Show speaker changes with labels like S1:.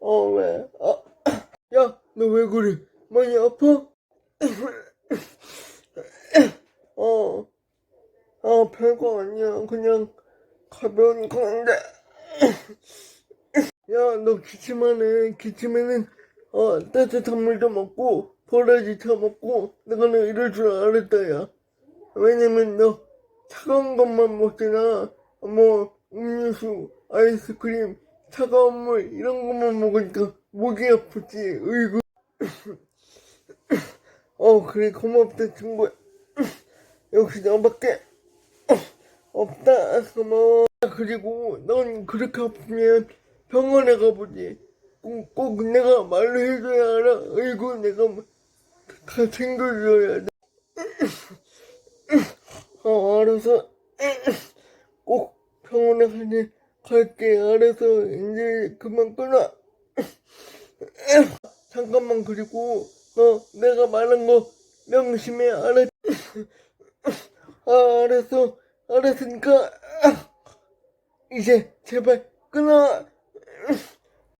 S1: 어, 왜? 아, 야, 너 왜 그래? 많이 아파? 어, 아, 별거 아니야. 그냥 가벼운 건데. 야, 너 기침만 해. 기침에는, 어, 따뜻한 물도 먹고, 보라지 차 먹고, 내가 너 이럴 줄 알았다, 야. 왜냐면 너 차가운 것만 먹잖아. 뭐, 음료수, 아이스크림, 차가운 물, 이런 것만 먹으니까 목이 아프지. 으이구. 어, 그래, 고맙다, 친구야. 역시 너밖에 없다. 고마워. 그리고 넌 그렇게 아프면 병원에 가보지. 꼭, 꼭 내가 말로 해줘야 알아. 아이고, 내가 뭐다 챙겨줘야 돼. 어, 알아서. 꼭 병원에 가지, 갈게. 알아서. 이제 그만 끊어. 잠깐만, 그리고, 너, 내가 말한 거 명심해. 알았, 아, 알았어. 알았으니까. 이제, 제발, 끊어.